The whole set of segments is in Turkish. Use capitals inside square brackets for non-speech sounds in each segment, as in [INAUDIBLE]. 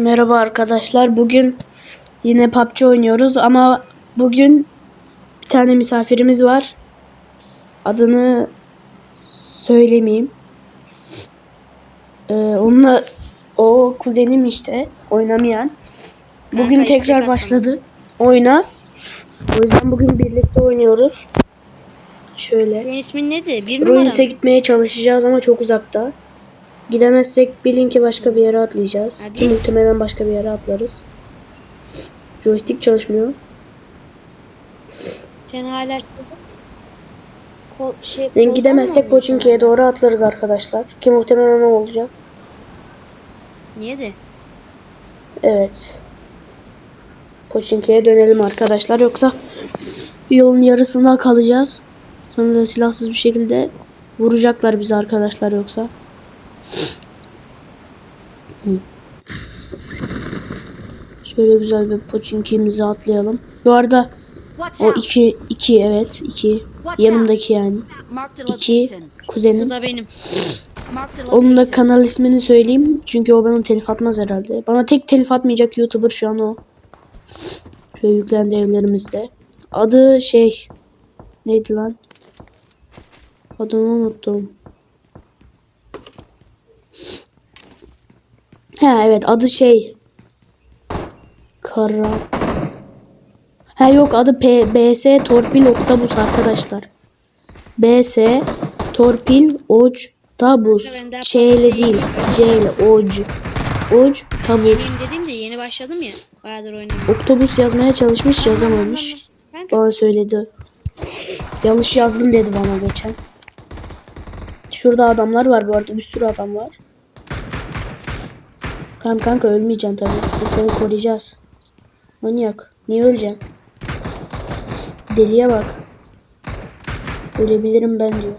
Merhaba arkadaşlar. Bugün yine PUBG oynuyoruz ama bugün bir tane misafirimiz var. Adını söylemeyeyim. Ee, onunla o kuzenim işte oynamayan. Bugün tekrar başladı oyuna. O yüzden bugün birlikte oynuyoruz. Şöyle. Senin ismin nedir? Bir numara Ruins'e mı? gitmeye çalışacağız ama çok uzakta. Gidemezsek bilin ki başka bir yere atlayacağız. Hadi. Ki muhtemelen başka bir yere atlarız. Joystick çalışmıyor. Sen hala Kol, şey, Yani gidemezsek alıyorsun? doğru atlarız arkadaşlar. Ki muhtemelen o olacak. Niye de? Evet. Pochinki'ye dönelim arkadaşlar. Yoksa yolun yarısında kalacağız. Sonra da silahsız bir şekilde vuracaklar bizi arkadaşlar yoksa. Şöyle güzel bir Pochinki'mizi atlayalım. Bu arada o iki, iki evet iki yanımdaki yani. İki kuzenim. Bu da benim. Onun da kanal ismini söyleyeyim. Çünkü o bana telif atmaz herhalde. Bana tek telif atmayacak YouTuber şu an o. Şöyle yüklendi evlerimizde. Adı şey. Neydi lan? Adını unuttum. Ha evet adı şey. Kara. Ha yok adı P BS Torpil Octabus arkadaşlar. BS Torpil Octabus. Ben daha Ç ile değil. C ile Oc. Octabus. Yeniyim dedim de yeni başladım ya. Bayağıdır oynamıyorum. Oktopus yazmaya çalışmış yazamamış. Bana söyledi. Yanlış yazdım dedi bana geçen. Şurada adamlar var bu arada bir sürü adam var. Kanka kanka ölmeyeceksin tabii. Biz seni koruyacağız. Manyak. Niye öleceksin? Deliye bak. Ölebilirim ben diyor.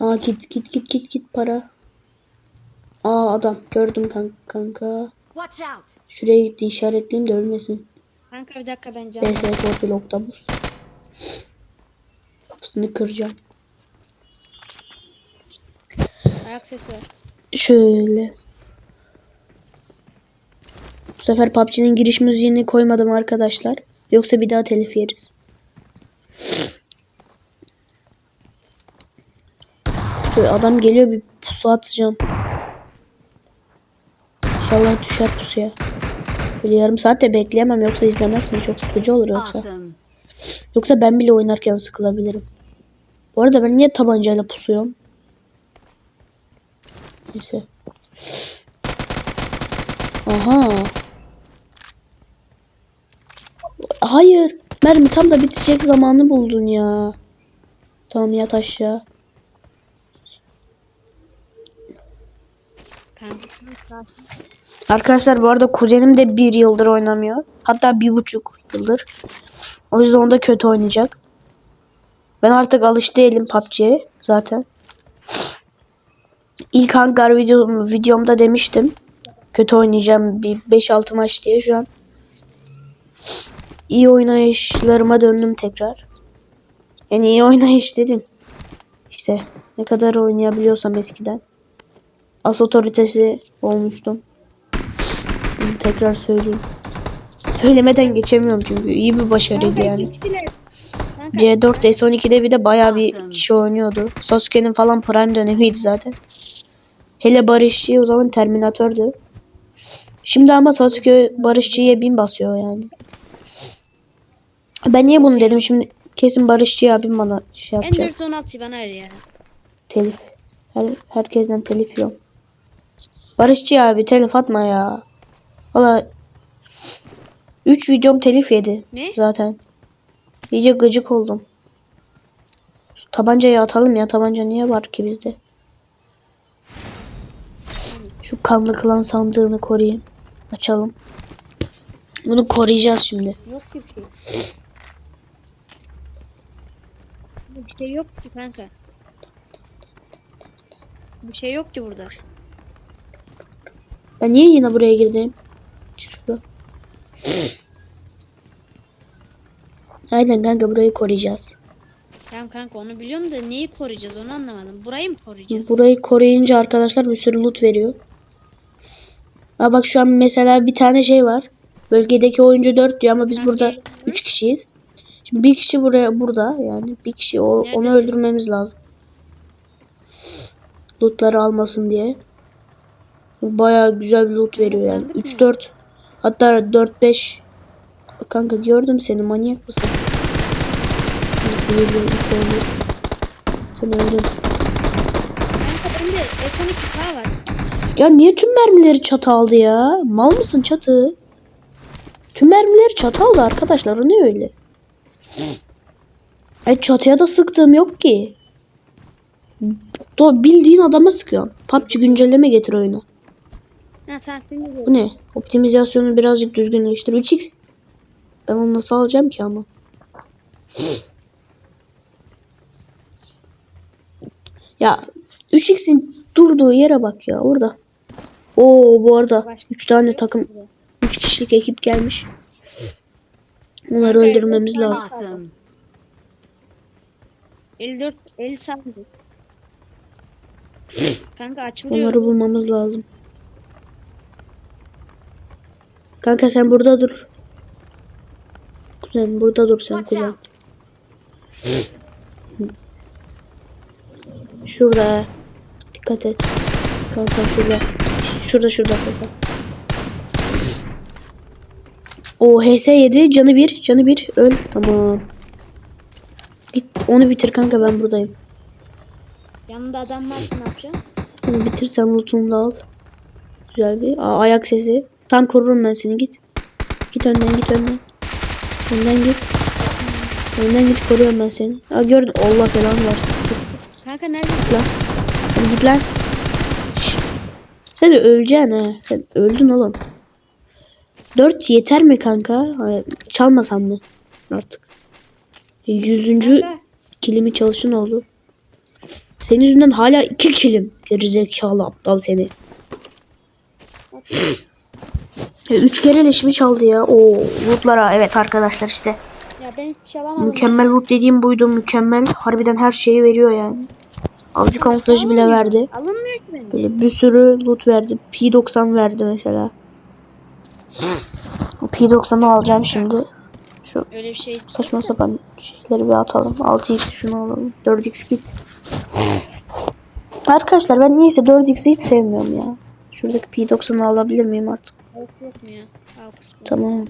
Aa git git git git git para. Aa adam gördüm kanka. kanka. Watch out! Şuraya gitti işaretleyeyim de ölmesin. kanka bir dakika ben canım. BS Torpil Octabus. Kapısını kıracağım. Ayak sesi var. Şöyle. Bu sefer PUBG'nin giriş müziğini koymadım arkadaşlar. Yoksa bir daha telif yeriz. Şöyle adam geliyor bir pusu atacağım. İnşallah düşer pusuya. Böyle yarım saat de bekleyemem yoksa izlemezsin çok sıkıcı olur yoksa. Yoksa ben bile oynarken sıkılabilirim. Bu arada ben niye tabancayla pusuyorum? Neyse. Aha. Hayır. Mermi tam da bitecek zamanı buldun ya. Tamam yat aşağı. Arkadaşlar bu arada kuzenim de bir yıldır oynamıyor. Hatta bir buçuk yıldır. O yüzden onda kötü oynayacak. Ben artık alıştı değilim PUBG'ye zaten. İlk hangar video, videomda demiştim. Kötü oynayacağım bir 5-6 maç diye şu an. İyi oynayışlarıma döndüm tekrar. Yani iyi oynayış dedim. İşte ne kadar oynayabiliyorsam eskiden. As otoritesi olmuştum. Bunu tekrar söyleyeyim. Söylemeden geçemiyorum çünkü iyi bir başarıydı yani. gittiler. Kanka C4 S12'de bir de bayağı bir kişi oynuyordu. Sasuke'nin falan prime dönemiydi zaten. Hele Barışçı o zaman Terminatördü. Şimdi ama Sasuke Barışçı'ya bin basıyor yani. Ben niye bunu dedim şimdi kesin Barışçı abim bana şey yapacak. M416 bana ver ya. Telif. Her, herkesten telif yiyorum. Barışçı abi telif atma ya. Valla 3 videom telif yedi Ne? zaten. İyice gıcık oldum. Şu tabancayı atalım ya. Tabanca niye var ki bizde? Şu kanlı klan sandığını koruyayım. Açalım. Bunu koruyacağız şimdi. Yok ki bir şey. Yok ki kanka. Bir şey yok ki burada. Ben niye yine buraya girdim? Çık şuradan. Aynen kanka burayı koruyacağız. Tamam kanka onu biliyorum da neyi koruyacağız onu anlamadım. Burayı mı koruyacağız? Burayı koruyunca arkadaşlar bir sürü loot veriyor. Ha bak şu an mesela bir tane şey var. Bölgedeki oyuncu 4 diyor ama biz Hangi? burada 3 kişiyiz. Şimdi bir kişi buraya burada yani bir kişi o onu öldürmemiz lazım. Lootları almasın diye. Bayağı güzel bir loot veriyor yani. sandık mı? 3 4 hatta 4 5 Kanka gördüm seni manyak mısın? Oldu. Sen öldün. Kanka bende F12K var. Ya niye tüm mermileri çatı aldı ya? Mal mısın çatı? Tüm mermileri çatı aldı arkadaşlar. O ne öyle? Ay çatıya da sıktığım yok ki. Do bildiğin adama sıkıyorsun. PUBG güncelleme getir oyunu. Bu ne? Optimizasyonu birazcık düzgünleştir. 3x. Ben onu nasıl alacağım ki ama? Ya 3x'in durduğu yere bak ya orada. Oo bu arada 3 tane takım 3 kişilik ekip gelmiş. Kanka, öldürmemiz lazım. Awesome. 54 50 sandık. Kanka açılıyor. Onları bulmamız lazım. Kanka sen burada dur. Kuzen burada dur sen kuzen. Şurada. Dikkat et. Kanka şurada. Şurada şurada kanka. O HS7 canı bir canı bir öl tamam. Git onu bitir kanka ben buradayım. Yanında adam varsa ne yapacaksın? Onu bitir sen lootunu da al. Güzel bir Aa, ayak sesi. Tam korurum ben seni git. Git önden git önden. Önden git. Önden git koruyorum ben seni. Aa gördün Allah belanı versin. Git. Kanka nerede? Git lan. Hadi git lan. Şşş. Sen de öleceksin ha. Sen öldün oğlum. 4 yeter mi kanka? Çalmasam mı? Artık. Yüzüncü kilimi çalışın oldu. Senin yüzünden hala iki kilim. Gerizekalı aptal seni. Üç kere leşimi çaldı ya. Oo, lootlara evet arkadaşlar işte. ya ben hiçbir şey alamadım. Mükemmel loot dediğim buydu. Mükemmel. Harbiden her şeyi veriyor yani. Avcı kamuflajı bile verdi. Alınmıyor ki benim. Böyle bir sürü loot verdi. P90 verdi mesela. O P90'ı alacağım şimdi. Şu Öyle bir şey. saçma sapan şeyleri bir atalım. 6x şunu alalım. 4x git. Arkadaşlar ben niyeyse 4x'i hiç sevmiyorum ya. Şuradaki P90'ı alabilir miyim artık? Yok yok mu ya? Tamam.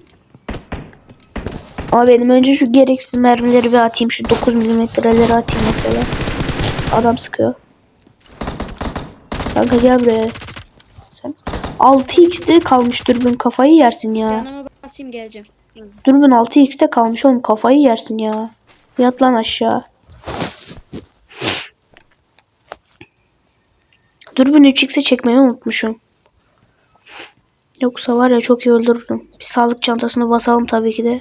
Ama benim önce şu gereksiz mermileri bir atayım. Şu 9 milimetreleri atayım mesela. Adam sıkıyor. Kanka gel buraya. Sen 6x'te kalmış dürbün kafayı yersin ya. Canımı basayım geleceğim. Dürbün 6x'te kalmış oğlum kafayı yersin ya. Yat lan aşağı. Dürbün 3x'e çekmeyi unutmuşum. Yoksa var ya çok iyi öldürürdüm. Bir sağlık çantasını basalım tabii ki de.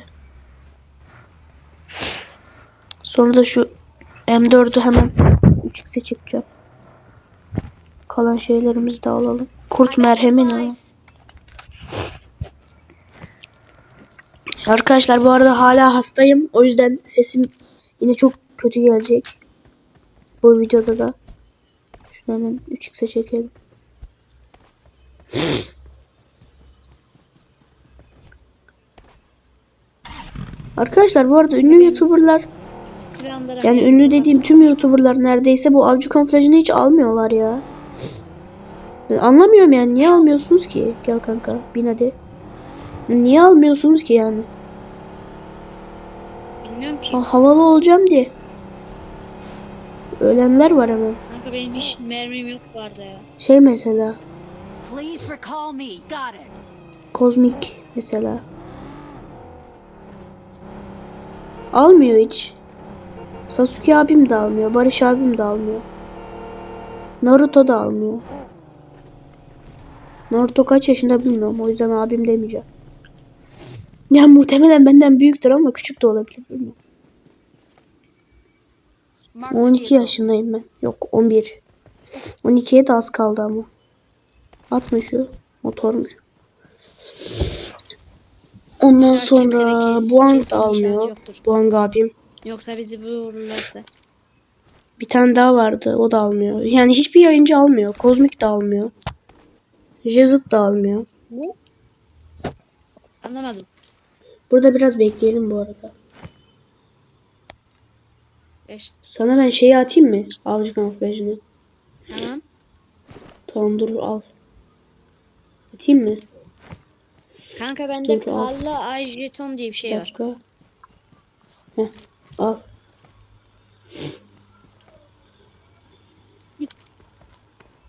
Sonra da şu M4'ü hemen 3x'e çekeceğim. Kalan şeylerimizi de alalım. Kurt merhemi ne? lan? Supplies. Arkadaşlar bu arada hala hastayım. O yüzden sesim yine çok kötü gelecek. Bu videoda da. Şunu hemen 3x'e çekelim. Arkadaşlar bu arada ünlü YouTuber'lar yani ünlü dediğim tüm YouTuber'lar neredeyse bu avcı kamuflajını hiç almıyorlar ya. Ben anlamıyorum yani niye almıyorsunuz ki? Gel kanka bin hadi. Niye almıyorsunuz ki yani? Bilmiyorum ki. Ha, havalı olacağım diye. Ölenler var hemen. Kanka benim hiç mermim yok arada ya. Şey mesela. Please recall me. Got it. Kozmik mesela. Almıyor hiç. Sasuke abim de almıyor. Barış abim de almıyor. Naruto da almıyor. Naruto kaç yaşında bilmiyorum. O yüzden abim demeyeceğim. Ya muhtemelen benden büyüktür ama küçük de olabilir. Bilmiyorum. Marked a 12 vehicle. yaşındayım ben. Yok 11. 12'ye de az kaldı ama. Atma şu motormuş. Ondan sonra Buang da almıyor. Buang abim. Yoksa bizi vururlarsa. Bir tane daha vardı. O da almıyor. Yani hiçbir yayıncı almıyor. Kozmik de almıyor. Jezut da almıyor. Ne? Anlamadım. Burada biraz bekleyelim bu arada. Beş. Sana ben şeyi atayım mı? Avcı kamuflajını. Tamam. Tamam dur al. Atayım mı? Kanka bende Dur, karlı ay jeton diye bir Bir şey var. dakika. Heh, al.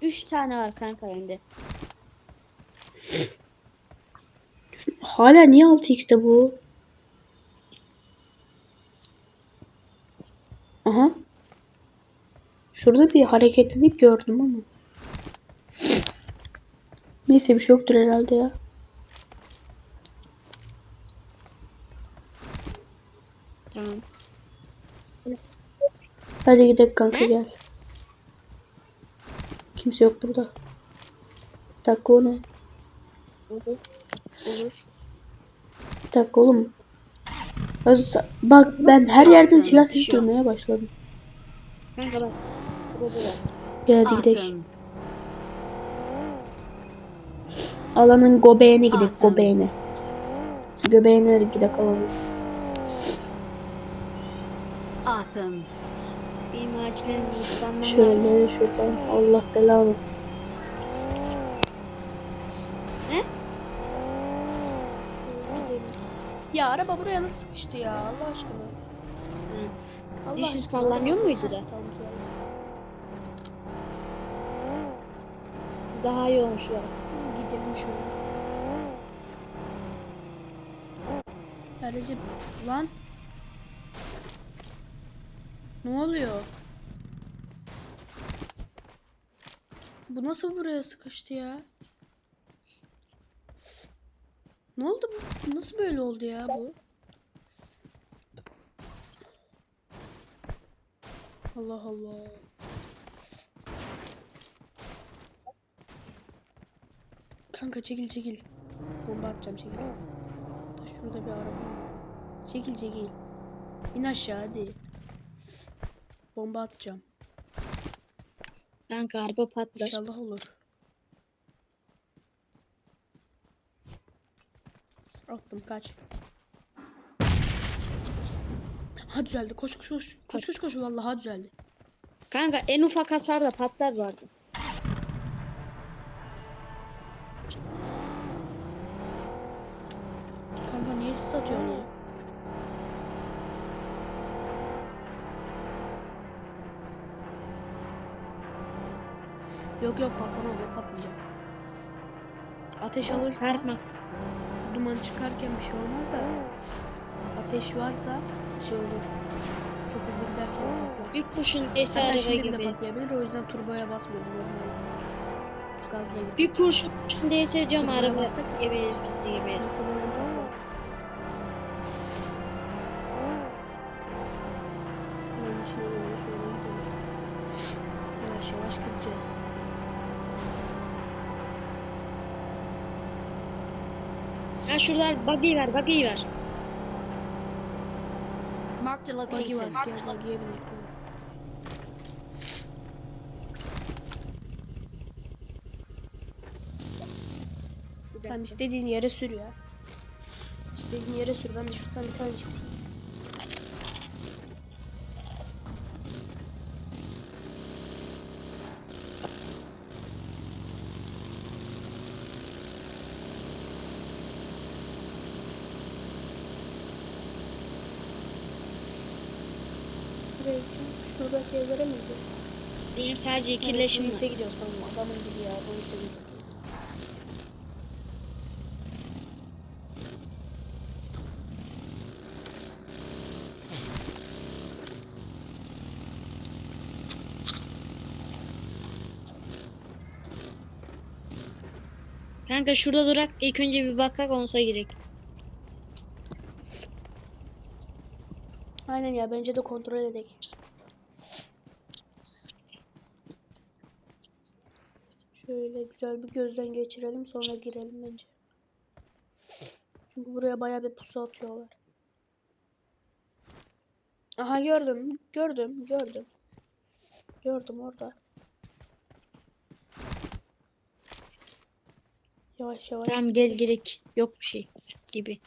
Üç tane var kanka bende. Hala niye 6x'te bu? Aha. Şurada bir hareketlilik gördüm ama. Neyse bir şey yoktur herhalde ya. Tamam. Hadi gidelim kanka gel. Kimse yok burada. Bir dakika o ne? Olur. Olur. Bir dakika oğlum. Bak ben her yerden silah sesi duymaya başladım. Kanka bas. Burada bas. Gel hadi gidelim. Alanın göbeğine gidelim göbeğine. Göbeğine gidelim alanın. Awesome. Benim acilen. Şöyle şuradan Allah belanı. Ne? Gidelim. Ya araba buraya nasıl sıkıştı ya Allah aşkına. Hı. Allah Dişi aşkına. sallanıyor muydu da? Tamam. Daha iyi olmuş ya. Gidelim şöyle. Ya Recep lan. Ne oluyor? Bu nasıl buraya sıkıştı ya? Ne oldu bu? Nasıl böyle oldu ya bu? Allah Allah. Kanka çekil çekil. Bomba atacağım çekil. Da şurada bir araba. Çekil çekil. İn aşağı hadi. Bomba atacağım. Kanka araba patlar. İnşallah olur. Attım kaç. Ha düzeldi. Koş koş koş. Koş koş koş. Vallahi düzeldi. Kanka en ufak hasarda patlar vardı. Kanka niye siz atıyorsun ya? Yok yok patlamaz o patlayacak. Ateş alırsa Karma. Duman çıkarken bir şey olmaz da ateş varsa şey olur. Çok hızlı giderken patlar. Bir kurşun ese Hatta şimdi bile gibi. patlayabilir o yüzden turboya basmıyorum. Gazla gidiyor. Bir kurşun değse diyorum araba geberir bizi gebeririz. Muhtemelen patlar. Bunun içine doğru şöyle gidelim. Yavaş yavaş gideceğiz. Ha şuralar buggy var buggy var. Marked a Buggy var. location. Gel buggy'ye binek kanka. Tamam istediğin yere sür ya. İstediğin yere sür. Ben de şuradan bir tane cips yiyeyim. Buraya gideceğim. Evlere mi? Benim sadece Evet, ikileşim var. Poliсе gidiyoruz tamam adamın gibi ya polise gidiyoruz. Kanka şurada durak ilk önce bir bakak onsa girek. Aynen ya bence de kontrol edek. Şöyle güzel bir gözden geçirelim sonra girelim bence. Çünkü buraya bayağı bir pusu atıyorlar. Aha gördüm, gördüm, gördüm. Gördüm orada. Yavaş yavaş. Tamam gel gerek. Yok bir şey gibi.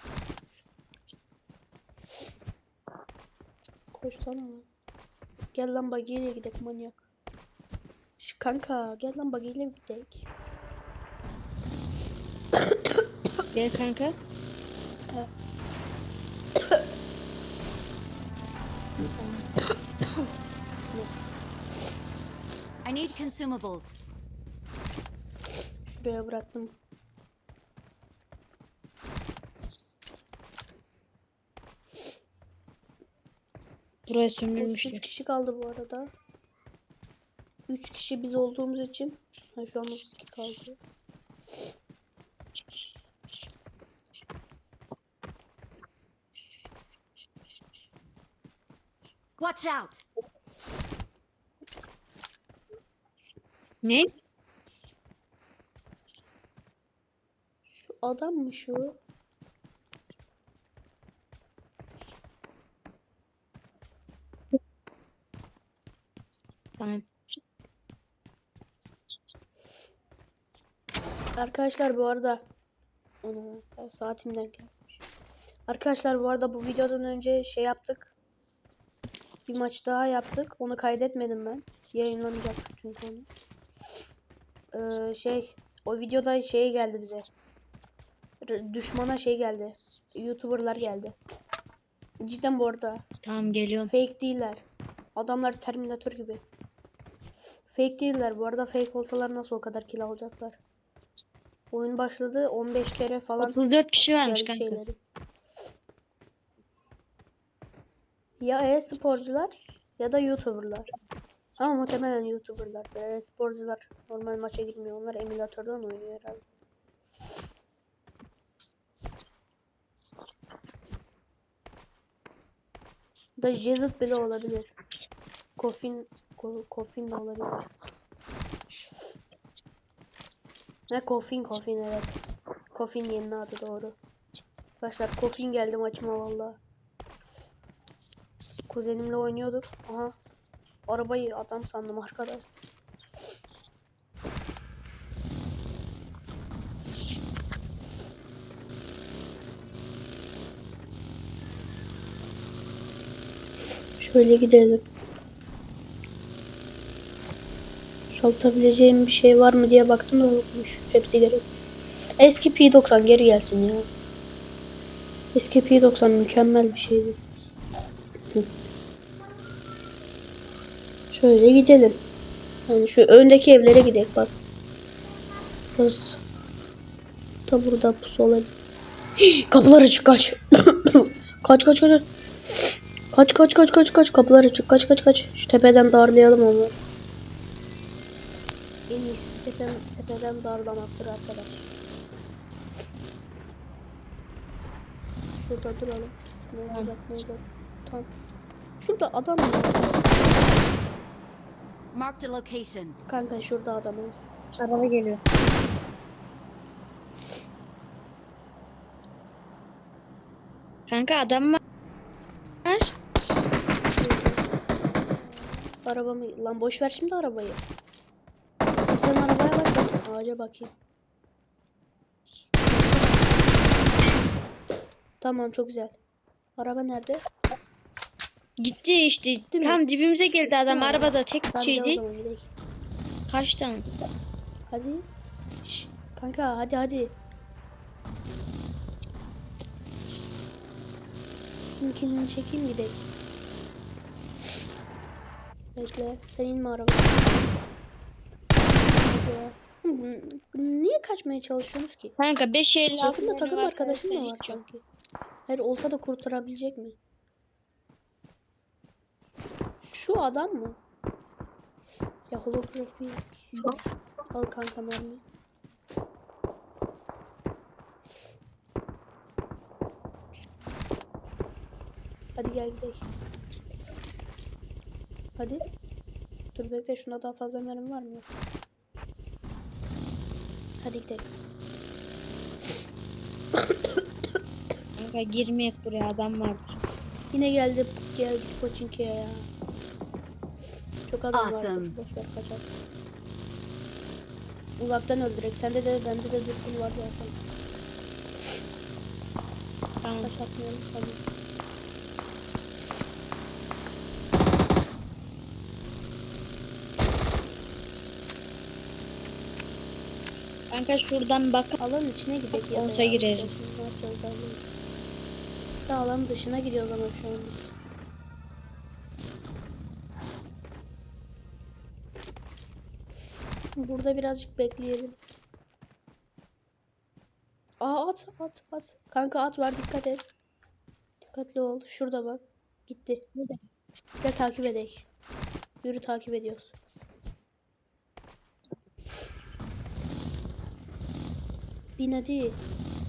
Koşsana lan. Gel lan bagiyle gidelim manyak. Şu kanka gel lan bagiyle gidelim. Gel kanka. I need consumables. Şuraya bıraktım. Buraya 3 sömürmüşler. kişi kaldı bu arada. 3 kişi biz olduğumuz için. Ha, şu an 32 kaldı. Watch out! Ne? Şu adam mı şu? Tamam. Arkadaşlar bu arada Onu saatimden gelmiş. Arkadaşlar bu arada bu videodan önce şey yaptık. Bir maç daha yaptık. Onu kaydetmedim ben. Yayınlamayacaktık çünkü onu. Ee, şey o videoda şey geldi bize. R- düşmana şey geldi. YouTuber'lar geldi. Cidden bu arada Tamam geliyorum. fake değiller. Adamlar Terminator gibi. Fake değiller. Bu arada fake olsalar nasıl o kadar kill alacaklar? Oyun başladı 15 kere falan 34 kişi varmış kanka. şeyleri. Ya e-sporcular ya da YouTuber'lar. Ama muhtemelen YouTuber'lardır. E-sporcular normal maça girmiyor. Onlar emülatörden oynuyor herhalde. Da Jezit bile olabilir. Kofin ko, Kofin de olabilir. Ne Kofin Kofin evet. Kofin yeni adı doğru. Arkadaşlar Kofin geldi maçıma valla. Kuzenimle oynuyorduk. Aha. Arabayı adam sandım arkadaş. Şöyle gidelim. Çaltabileceğim bir şey var mı diye baktım da yokmuş. Hepsi gerek. Eski P90 geri gelsin ya. Eski P90 mükemmel bir şeydi. Şöyle gidelim. Yani şu öndeki evlere gidelim bak. Kız. Da burada pusu olabilir. Hii, Kapılar açık kaç. [COUGHS] kaç kaç kaç. Kaç kaç kaç kaç kaç kapılar açık kaç kaç kaç. Şu tepeden darlayalım onu. En iyisi tepeden, darlamaktır arkadaş. Şurada duralım. Ne olacak ne olacak. Tamam. Şurada adam var. Marked a location. Kanka şurada adam var. Araba geliyor. Kanka adam var. Arabamı lan boş ver şimdi arabayı. Sen ben ağaca bakayım. Tamam çok güzel. Araba nerede? Gitti işte. mi? Tam dibimize geldi adam. mi? Arabada tek Tamam şeydi. Kaçtı. Hadi. Şş, kanka hadi hadi. Şunun kilini çekeyim gidelim. Bekle. Sen inme araba. Bekle. Oğlum, Niye kaçmaya çalışıyorsunuz ki? Kanka 5 50 Yakında takım arkadaşın mı var sanki? Hayır olsa da kurtarabilecek mi? Şu adam mı? Ya holografik. Al kanka mermi. Hadi gel gidelim. Hadi. Dur bekle şuna daha fazla mermi var mı? Hadi gidelim. [COUGHS] Kanka girmeyek buraya adam var. Yine geldi geldik Pochinki'ye ya. Çok adam. Awesome. Boş ver kaçar. Uzaktan öldürek. Sende de bende de dürbün var zaten. Tamam. Taş atmayalım. Hadi. Kanka şuradan bak. Alanın içine gidelim ya. Olsa gireriz. Ne alanın dışına gidiyoruz ama şu an biz. Burada birazcık bekleyelim. Aa at at at. Kanka at var dikkat et. Dikkatli ol. Şurada bak. Gitti. Gel takip edelim. Yürü takip ediyoruz. Bin hadi.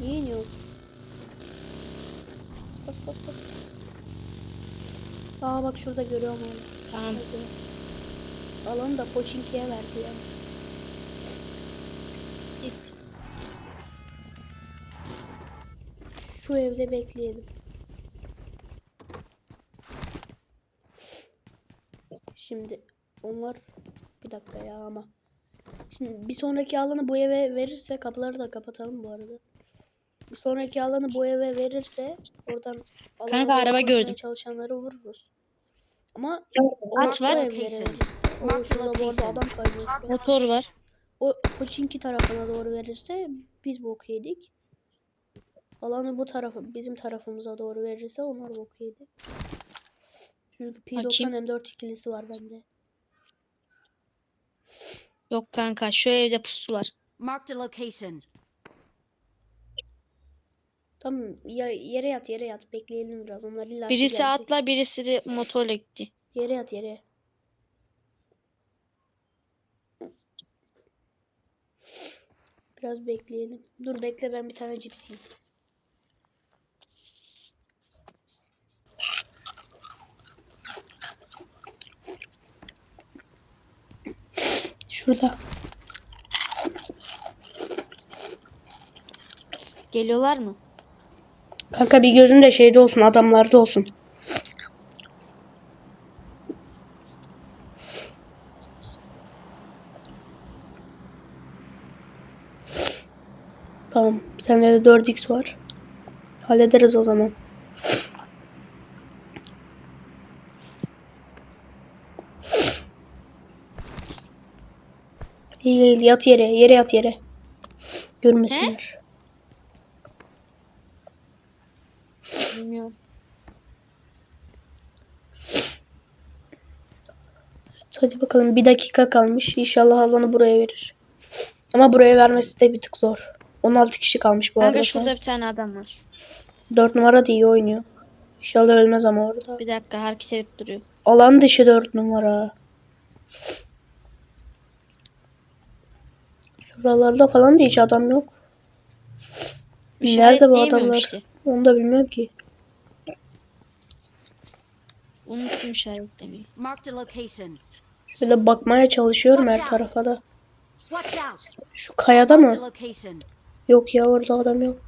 Niye iniyorsun? Bas bas bas bas bas. Aa bak şurada görüyorum onu. Tamam. Hadi. Alanı da Pochinki'ye verdi ya. Git. Şu evde bekleyelim. Şimdi onlar bir dakika ya ama. Şimdi bir sonraki alanı bu eve verirse kapıları da kapatalım bu arada. Bir sonraki alanı bu eve verirse oradan Kanka, araba gördüm. çalışanları vururuz. Ama At var. evlere Location. verirse. O Mark the şurada bu arada location. adam. Motor var. O Pochinki tarafına doğru verirse biz bok yedik. Alanı bu tarafı bizim tarafımıza doğru verirse onlar bok yedi. Çünkü P90 Bakayım. M4 ikilisi var bende. Yok kanka şu evde pusular. Marked a location. Tamam ya, yere yat yere yat bekleyelim biraz onlar illa Birisi gelecek. atla birisi de motorla gitti. Yere yat yere. Biraz bekleyelim. Dur bekle ben bir tane cips yiyeyim. Şurada. Geliyorlar mı? Kanka bir gözün de şeyde olsun adamlarda olsun. Tamam. Sende de 4x var. Hallederiz o zaman. İyi iyi yat yere. Yere yat yere. Görmesinler. Bilmiyorum. Hadi bakalım bir dakika kalmış. İnşallah alanı buraya verir. Ama buraya vermesi de bir tık zor. 16 kişi kalmış bu Kanka arada. şurada bir tane adam var. 4 numara da iyi oynuyor. İnşallah ölmez ama orada. Bir dakika hareket edip duruyor. Alan dışı 4 numara. Şuralarda falan da hiç adam yok. Nerede bu adamlar? işte. Onu da bilmiyorum ki. Unuttum işaretlemeyi. Şöyle bakmaya çalışıyorum her tarafa da. Şu kayada mı? Yok ya orada adam yok.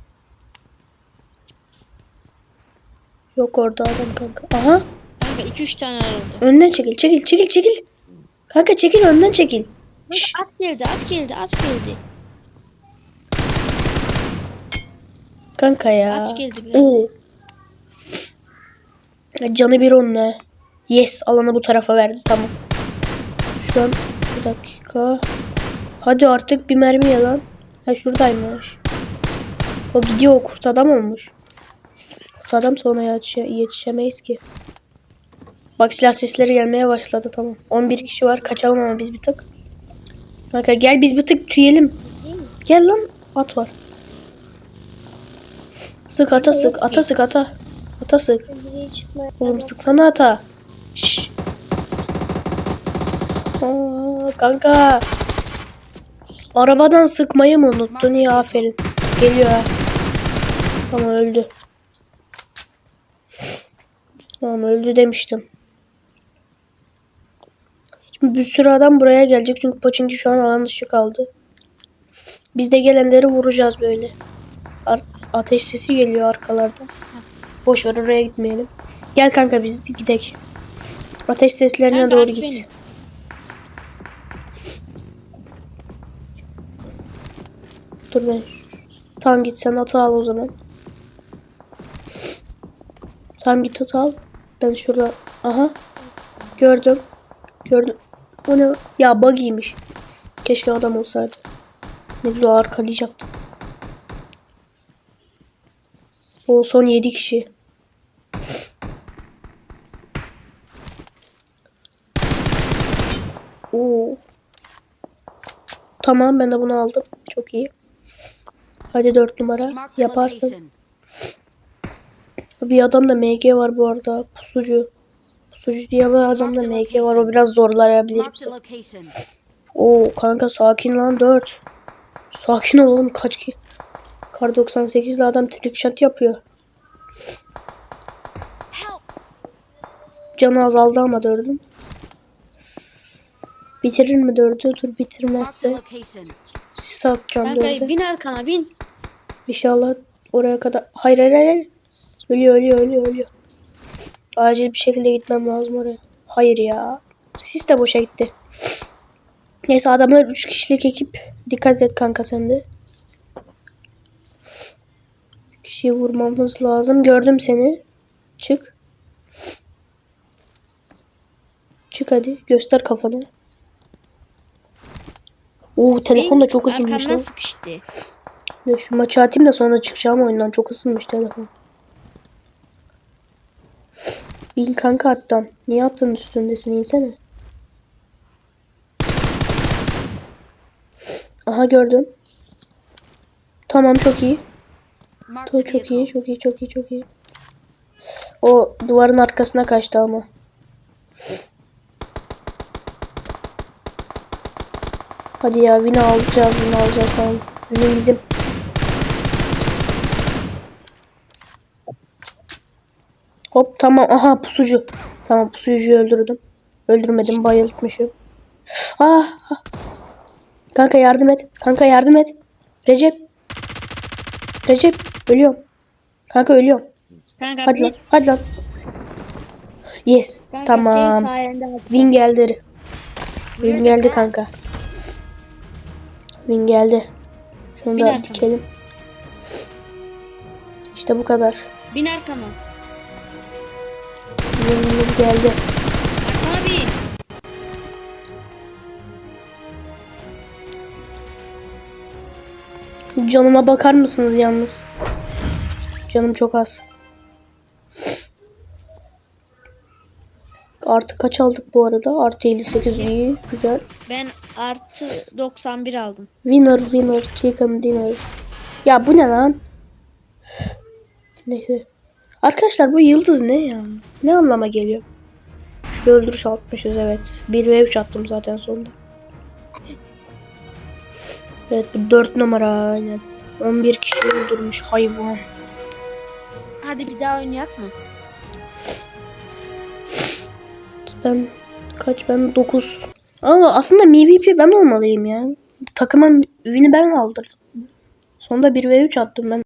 Yok orada adam kanka. Aha Kanka 2-3 tane aradı. önden çekil çekil çekil çekil. Kanka çekil önden çekil. Şşş. At geldi at geldi at geldi. Kanka ya. At geldi bir Oo. Canı bir onunla. Yes alanı bu tarafa verdi tamam. Şu an bir dakika. Hadi artık bir mermi yalan. Ha şuradaymış. O gidiyor o kurt adam olmuş. Kurt adam sonra yetişe- yetişemeyiz ki. Bak silah sesleri gelmeye başladı tamam. 11 kişi var kaçalım ama biz bir tık. Kanka gel biz bir tık tüyelim. Gel lan at var. Sık ata sık ata sık ata. Ata sık. Oğlum sıksana ata. Şşş. Aa, kanka. Arabadan sıkmayı mı unuttun ya aferin. Geliyor ha. Ama öldü. Tamam öldü demiştim. Bir sürü adam buraya gelecek çünkü Pochinki şu an alan dışı kaldı. Biz de gelenleri vuracağız böyle. Ar- ateş sesi geliyor arkalardan. Boş ver oraya gitmeyelim. Gel kanka biz de gidelim. Ateş seslerine Kanka, doğru git. beni. Dur ben. Tamam git sen atı al o zaman. Tamam git atı al. Ben şurada. Aha. Gördüm. Gördüm. O ne? Ya bug'iymiş. Keşke adam olsaydı. Ne güzel arkalayacaktım. O son 7 kişi. Oo. Tamam ben de bunu aldım. Çok iyi. Hadi 4 numara. Yaparsın. Bir adam da MG var bu arada. Pusucu. Pusucu diye bir adam da MG var. O biraz zorlayabilir bizi. Oo kanka sakin lan 4. Sakin ol oğlum kaç ki? Kar 98 ile adam trick shot yapıyor. Canı azaldı ama dördün. Bitirir mi dördü? Dur bitirmezse. Sis atacağım dörde. bin arkana bin. İnşallah oraya kadar. Hayır hayır hayır. Ölüyor ölüyor ölüyor ölüyor. Acil bir şekilde gitmem lazım oraya. Hayır ya. Sis de boşa gitti. Neyse adamlar 3 kişilik ekip. Dikkat et kanka sen de. Kişiyi vurmamız lazım. Gördüm seni. Çık. Çık hadi. Göster kafanı. Oo telefon da çok Arkamdan lan. De şu maçı atayım da sonra çıkacağım oyundan. Çok ısınmış telefon. İn kanka attan. Niye attın üstündesin? İnsene. Aha gördüm. Tamam çok iyi. To- Çok iyi, çok iyi, çok iyi, çok iyi. O duvarın arkasına kaçtı ama. Hadi ya win alacağız, win alacağız tamam. Win bizim. Hop tamam aha pusucu. Tamam pusucuyu öldürdüm. Öldürmedim bayıltmışım. Ah, ah. Kanka yardım et. Kanka yardım et. Recep. Recep ölüyorum. Kanka ölüyorum. Kanka Hadi lan. Hadi lan. Yes. Kanka tamam. sayende aldım. Win geldi. Win geldi kanka. Win geldi. Şunu da dikelim. İşte bu kadar. Bin arkama. Winimiz geldi. Bin. Canıma bakar mısınız yalnız? Canım çok az. Artı kaç aldık bu arada? Artı 58 iyi. Güzel. Ben artı 91 aldım. Winner winner chicken dinner. Ya bu ne lan? Neyse. Arkadaşlar bu yıldız ne ya? Ne anlama geliyor? Şurada öldürüş atmışız evet. 1 ve 3 attım zaten sonunda. Evet bu 4 numara aynen. 11 kişi öldürmüş hayvan. Hadi bir daha oynayak mı? Ben kaç ben 9. Ama aslında MVP ben olmalıyım ya. Takımın win'i ben aldırdım. Sonunda 1 ve 3 attım ben.